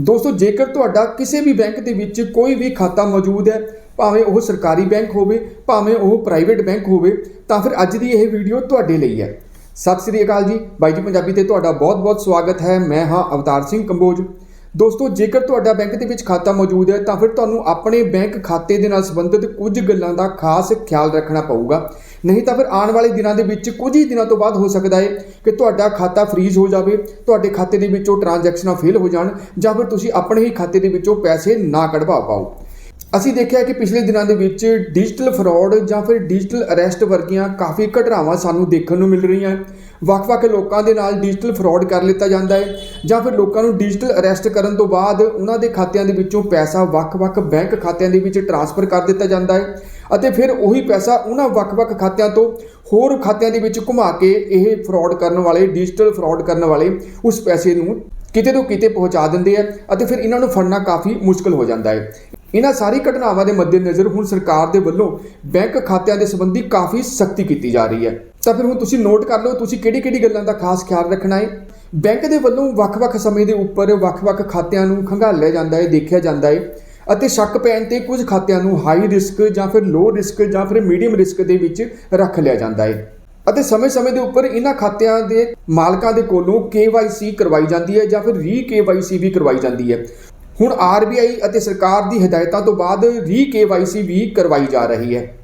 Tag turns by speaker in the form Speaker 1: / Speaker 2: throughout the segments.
Speaker 1: ਦੋਸਤੋ, ਜੇਕਰ ਤੁਹਾਡਾ ਕਿਸੇ ਵੀ ਬੈਂਕ ਦੇ ਵਿੱਚ ਕੋਈ ਵੀ ਖਾਤਾ ਮੌਜੂਦ ਹੈ, ਭਾਵੇਂ ਉਹ ਸਰਕਾਰੀ ਬੈਂਕ ਹੋਵੇ, ਭਾਵੇਂ ਉਹ ਪ੍ਰਾਈਵੇਟ ਬੈਂਕ ਹੋਵੇ, ਤਾਂ ਫਿਰ ਅੱਜ ਦੀ ਇਹ ਵੀਡੀਓ ਤੁਹਾਡੇ ਲਈ ਹੈ। ਸਤਿ ਸ੍ਰੀ ਅਕਾਲ ਜੀ। ਬਾਈ ਜੀ ਪੰਜਾਬੀ ਤੇ ਤੁਹਾਡਾ ਬਹੁਤ-ਬਹੁਤ ਸਵਾਗਤ ਹੈ। ਮੈਂ ਹਾਂ ਅਵਤਾਰ ਸਿੰਘ ਕੰਬੋਜ। ਦੋਸਤੋ, ਜੇਕਰ ਤੁਹਾਡਾ ਬੈਂਕ ਦੇ ਵਿੱਚ ਖਾਤਾ ਮੌਜੂਦ ਹੈ, ਤਾਂ ਫਿਰ ਤੁਹਾਨੂੰ ਆਪਣੇ ਬੈਂਕ ਖਾਤੇ ਦੇ ਨਾਲ ਸੰਬੰਧਿਤ ਕੁਝ ਗੱਲਾਂ ਦਾ ਖਾਸ ਖਿਆਲ ਰੱਖਣਾ ਪਊਗਾ। ਨਹੀਂ ਤਾਂ ਫਿਰ ਆਉਣ ਵਾਲੇ ਦਿਨਾਂ ਦੇ ਵਿੱਚ ਕੁਝ ਹੀ ਦਿਨਾਂ ਤੋਂ ਬਾਅਦ ਹੋ ਸਕਦਾ ਹੈ ਕਿ ਤੁਹਾਡਾ ਖਾਤਾ ਫ੍ਰੀਜ਼ ਹੋ ਜਾਵੇ, ਤੁਹਾਡੇ ਖਾਤੇ ਦੇ ਵਿੱਚੋਂ ਟ੍ਰਾਂਜੈਕਸ਼ਨਾਂ ਫੇਲ ਹੋ ਜਾਣ ਜਾਂ ਫਿਰ ਤੁਸੀਂ ਆਪਣੇ ਹੀ ਖਾਤੇ ਦੇ ਵਿੱਚੋਂ ਪੈਸੇ ਨਾ ਕਢਵਾ ਪਾਓ। ਅਸੀਂ ਦੇਖਿਆ ਕਿ ਪਿਛਲੇ ਦਿਨਾਂ ਦੇ ਵਿੱਚ ਡਿਜੀਟਲ ਫਰਾਡ ਜਾਂ ਫਿਰ ਡਿਜੀਟਲ ਅਰੈਸਟ ਵਰਗੀਆਂ ਕਾਫੀ ਘਟਨਾਵਾਂ ਸਾਨੂੰ ਦੇਖਣ ਨੂੰ ਮਿਲ ਰਹੀਆਂ ਵੱਖ-ਵੱਖ ਲੋਕਾਂ ਦੇ ਨਾਲ ਡਿਜੀਟਲ ਫਰਾਡ ਕਰ ਲਿੱਤਾ ਜਾਂਦਾ ਹੈ ਜਾਂ ਫਿਰ ਲੋਕਾਂ ਨੂੰ ਡਿਜੀਟਲ ਅਰੈਸਟ ਕਰਨ ਤੋਂ ਬਾਅਦ ਉਹਨਾਂ ਦੇ ਖਾਤਿਆਂ ਦੇ ਵਿੱਚੋਂ ਪੈਸਾ ਵੱਖ-ਵੱਖ ਬੈਂਕ ਖਾਤਿਆਂ ਦੇ ਵਿੱਚ ਟ੍ਰਾਂਸਫਰ ਕਰ ਦਿੱਤਾ ਜਾਂਦਾ ਹੈ। ਅਤੇ ਫਿਰ ਉਹੀ ਪੈਸਾ ਉਹਨਾਂ ਵੱਖ-ਵੱਖ ਖਾਤਿਆਂ ਤੋਂ ਹੋਰ ਖਾਤਿਆਂ ਦੇ ਵਿੱਚ ਘੁਮਾ ਕੇ ਇਹ ਫਰਾਡ ਕਰਨ ਵਾਲੇ ਡਿਜੀਟਲ ਫਰਾਡ ਕਰਨ ਵਾਲੇ ਉਸ ਪੈਸੇ ਨੂੰ ਕਿਤੇ ਤੋਂ ਕਿਤੇ ਪਹੁੰਚਾ ਦਿੰਦੇ ਆ ਅਤੇ ਫਿਰ ਇਹਨਾਂ ਨੂੰ ਫੜਨਾ ਕਾਫੀ ਮੁਸ਼ਕਲ ਹੋ ਜਾਂਦਾ ਹੈ। ਇਹਨਾਂ ਸਾਰੀ ਘਟਨਾਵਾਂ ਦੇ ਮੱਦੇਨਜ਼ਰ ਹੁਣ ਸਰਕਾਰ ਦੇ ਵੱਲੋਂ ਬੈਂਕ ਖਾਤਿਆਂ ਦੇ ਸੰਬੰਧੀ ਕਾਫੀ ਸਖਤੀ ਕੀਤੀ ਜਾ ਰਹੀ ਹੈ। ਤਾਂ ਫਿਰ ਹੁਣ ਤੁਸੀਂ ਨੋਟ ਕਰ ਲਓ, ਤੁਸੀਂ ਕਿਹੜੀ-ਕਿਹੜੀ ਗੱਲਾਂ ਦਾ ਖਾਸ ਖਿਆਲ ਰੱਖਣਾ ਹੈ? ਬੈਂਕ ਦੇ ਵੱਲੋਂ ਵੱਖ-ਵੱਖ ਸਮੇਂ ਦੇ ਉੱਪਰ ਵੱਖ-ਵੱਖ ਖਾਤਿਆਂ ਨੂੰ ਖੰਗਾਲਿਆ ਜਾਂਦਾ ਹੈ, ਦੇਖਿਆ ਜਾਂਦਾ ਹੈ। ਅਤੇ ਸ਼ੱਕ ਪੈਣ ਤੇ ਕੁਝ ਖਾਤਿਆਂ ਨੂੰ ਹਾਈ ਰਿਸਕ ਜਾਂ ਫਿਰ ਲੋ ਰਿਸਕ ਜਾਂ ਫਿਰ ਮੀਡੀਅਮ ਰਿਸਕ ਦੇ ਵਿੱਚ ਰੱਖ ਲਿਆ ਜਾਂਦਾ ਹੈ। ਅਤੇ ਸਮੇਂ-ਸਮੇਂ ਦੇ ਉੱਪਰ ਇਹਨਾਂ ਖਾਤਿਆਂ ਦੇ ਮਾਲਕਾਂ ਦੇ ਕੋਲੋਂ KYC ਕਰਵਾਈ ਜਾਂਦੀ ਹੈ ਜਾਂ ਫਿਰ ਰੀ KYC ਵੀ ਕਰਵਾਈ ਜਾਂਦੀ ਹੈ। ਹੁਣ RBI ਅਤੇ ਸਰਕਾਰ ਦੀ ਹਦਾਇਤਾਂ ਤੋਂ ਬਾਅਦ ਰੀ KYC ਵੀ ਕਰਵਾਈ ਜਾ ਰਹੀ ਹੈ।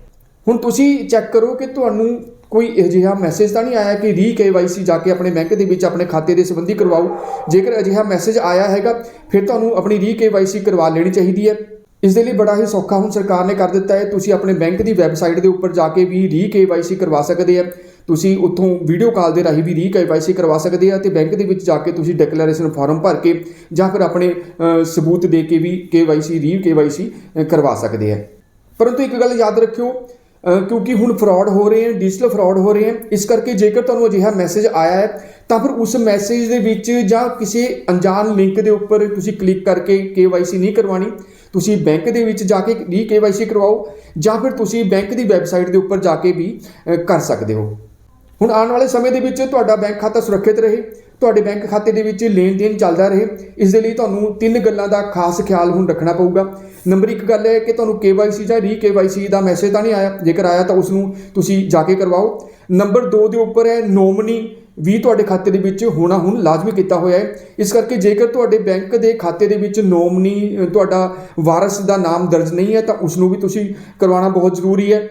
Speaker 1: ਹੁਣ ਤੁਸੀਂ ਚੈੱਕ ਕਰੋ ਕਿ ਤੁਹਾਨੂੰ ਕੋਈ ਅਜਿਹਾ ਮੈਸੇਜ ਤਾਂ ਨਹੀਂ ਆਇਆ ਕਿ ਰੀ KYC ਜਾ ਕੇ ਆਪਣੇ ਬੈਂਕ ਦੇ ਵਿੱਚ ਆਪਣੇ ਖਾਤੇ ਦੇ ਸੰਬੰਧੀ ਕਰਵਾਓ? ਜੇਕਰ ਅਜਿਹਾ ਮੈਸੇਜ ਆਇਆ ਹੈਗਾ ਫਿਰ ਤੁਹਾਨੂੰ ਆਪਣੀ ਰੀ KYC ਕਰਵਾ ਲੈਣੀ ਚਾਹੀਦੀ ਹੈ। ਇਸ ਦੇ ਲਈ ਬੜਾ ਹੀ ਸੌਖਾ ਹੁਣ ਸਰਕਾਰ ਨੇ ਕਰ ਦਿੱਤਾ ਹੈ। ਤੁਸੀਂ ਆਪਣੇ ਬੈਂਕ ਦੀ ਵੈਬਸਾਈਟ ਦੇ ਉੱਪਰ ਜਾ ਕੇ ਵੀ ਰੀ KYC ਕਰਵਾ ਸਕਦੇ ਆ ਤੁਸੀਂ ਉੱਥੋਂ ਵੀਡੀਓ ਕਾਲ ਦੇ ਰਾਹੀਂ ਵੀ ਰੀ KYC ਕਰਵਾ ਸਕਦੇ ਆ ਤੇ ਬੈਂਕ ਦੇ ਵਿੱਚ ਜਾ ਕੇ ਤੁਸੀਂ ਡਿਕਲੇਰੇਸ਼ਨ ਫਾਰਮ ਭਰ ਕੇ ਜਾਂ ਫਿਰ ਆਪਣੇ ਸਬੂਤ ਦੇ ਕੇ ਵੀ KYC ਰੀ KYC ਅ, ਕਰਵਾ ਸਕਦੇ ਆ ਪਰੰਤੂ ਇੱਕ ਗੱਲ ਯਾਦ ਰੱਖਿਓ ਕਿਉਂਕਿ ਹੁਣ ਫਰਾਡ ਹੋ ਰਹੇ ਹਨ ਡਿਜੀਟਲ ਫਰਾਡ ਹੋ ਰਹੇ ਹਨ, ਇਸ ਕਰਕੇ ਜੇਕਰ ਤੁਹਾਨੂੰ ਅਜਿਹਾ ਮੈਸੇਜ ਆਇਆ ਹੈ, ਤਾਂ ਫਿਰ ਉਸ ਮੈਸੇਜ ਦੇ ਵਿੱਚ ਜਾਂ ਕਿਸੇ ਅਣਜਾਣ ਲਿੰਕ ਦੇ ਉੱਪਰ ਤੁਸੀਂ ਕਲਿੱਕ ਕਰਕੇ KYC ਨਹੀਂ ਕਰਵਾਣੀ ਤੁਸੀਂ ਬੈਂਕ ਦੇ ਵਿੱਚ ਜਾ ਕੇ ਰੀ KYC ਕਰਵਾਓ, ਜਾਂ ਫਿਰ ਤੁਸੀਂ ਬੈਂਕ ਦੀ ਵੈਬਸਾਈਟ ਦੇ ਉੱਪਰ ਜਾ ਕੇ ਵੀ ਕਰ ਸਕਦੇ ਹੋ। ਹੁਣ ਆਉਣ ਵਾਲੇ ਸਮੇਂ ਦੇ ਵਿੱਚ ਤੁਹਾਡਾ ਬੈਂਕ ਖਾਤਾ ਸੁਰੱਖਿਅਤ ਰਹੇ ਤੁਹਾਡੇ ਬੈਂਕ ਖਾਤੇ ਦੇ ਵਿੱਚ ਲੈਣ ਦੇਣ ਚੱਲਦਾ ਰਹੇ, ਇਸ ਦੇ ਲਈ ਤੁਹਾਨੂੰ ਤਿੰਨ ਗੱਲਾਂ ਦਾ ਖਾਸ ਖਿਆਲ ਹੁਣ ਰੱਖਣਾ ਪਊਗਾ। ਨੰਬਰ 1 ਗੱਲ ਹੈ ਕਿ ਤੁਹਾਨੂੰ KYC ਜਾਂ ਰੀ KYC ਦਾ ਮੈਸੇਜ ਤਾਂ ਨਹੀਂ ਆਇਆ, ਜੇਕਰ ਆਇਆ ਤਾਂ ਉਸ ਨੂੰ ਤੁਸੀਂ ਜਾ ਕੇ ਕਰਵਾਓ। ਨੰਬਰ 2 ਦੇ ਉੱਪਰ ਹੈ ਨੋਮਨੀ ਵੀ ਤੁਹਾਡੇ ਖਾਤੇ ਦੇ ਵਿੱਚ ਹੋਣਾ ਹੁਣ ਲਾਜ਼ਮੀ ਕੀਤਾ ਹੋਇਆ ਹੈ। ਇਸ ਕਰਕੇ ਜੇਕਰ ਤੁਹਾਡੇ ਬੈਂਕ ਦੇ ਖਾਤੇ ਦੇ ਵਿੱਚ ਨੋਮਨੀ ਤੁਹਾਡਾ ਵਾਰਸ ਦਾ ਨਾਮ ਦਰਜ ਨਹੀਂ ਹੈ, ਤਾਂ ਉਸ ਨੂੰ ਵੀ ਤੁਸੀਂ ਕਰਵਾਉਣਾ ਬਹੁਤ ਜ਼ਰੂਰੀ ਹੈ।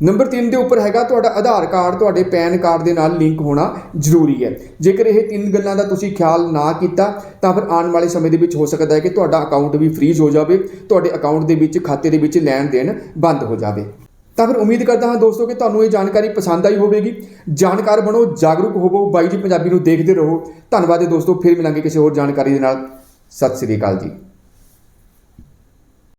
Speaker 1: ਨੰਬਰ 3 ਦੇ ਉੱਪਰ ਹੈਗਾ ਤੁਹਾਡਾ ਆਧਾਰ ਕਾਰਡ, ਤੁਹਾਡੇ ਪੈਨ ਕਾਰਡ ਦੇ ਨਾਲ ਲਿੰਕ ਹੋਣਾ ਜ਼ਰੂਰੀ ਹੈ। ਜੇਕਰ ਇਹ ਤਿੰਨ ਗੱਲਾਂ ਦਾ ਤੁਸੀਂ ਖਿਆਲ ਨਾ ਕੀਤਾ, ਤਾਂ ਫਿਰ ਆਉਣ ਵਾਲੇ ਸਮੇਂ ਦੇ ਵਿੱਚ ਹੋ ਸਕਦਾ ਹੈ ਕਿ ਤੁਹਾਡਾ ਅਕਾਊਂਟ ਵੀ ਫ੍ਰੀਜ਼ ਹੋ ਜਾਵੇ, ਤੁਹਾਡੇ ਅਕਾਊਂਟ ਦੇ ਵਿੱਚ ਖਾਤੇ ਦੇ ਵਿੱਚ ਲੈਣ ਦੇਣ ਬੰਦ ਹੋ ਜਾਵੇ। ਤਾਂ ਫਿਰ ਉਮੀਦ ਕਰਦਾ ਹਾਂ ਦੋਸਤੋ ਕਿ ਤੁਹਾਨੂੰ ਇਹ ਜਾਣਕਾਰੀ ਪਸੰਦ ਆਈ ਹੋਵੇਗੀ। ਜਾਣਕਾਰ ਬਣੋ, ਜਾਗਰੂਕ ਹੋਵੋ, ਬਾਈ ਜੀ ਪੰਜਾਬੀ ਨੂੰ ਦੇਖਦੇ ਰਹੋ। ਧੰਨਵਾਦ ਹੈ ਦੋਸਤੋ, ਫਿਰ ਮਿਲਾਂਗੇ ਕਿਸੇ ਹੋਰ ਜਾਣਕਾਰੀ ਦੇ ਨਾਲ। ਸਤਿ ਸ੍ਰੀ ਅਕਾਲ ਜੀ।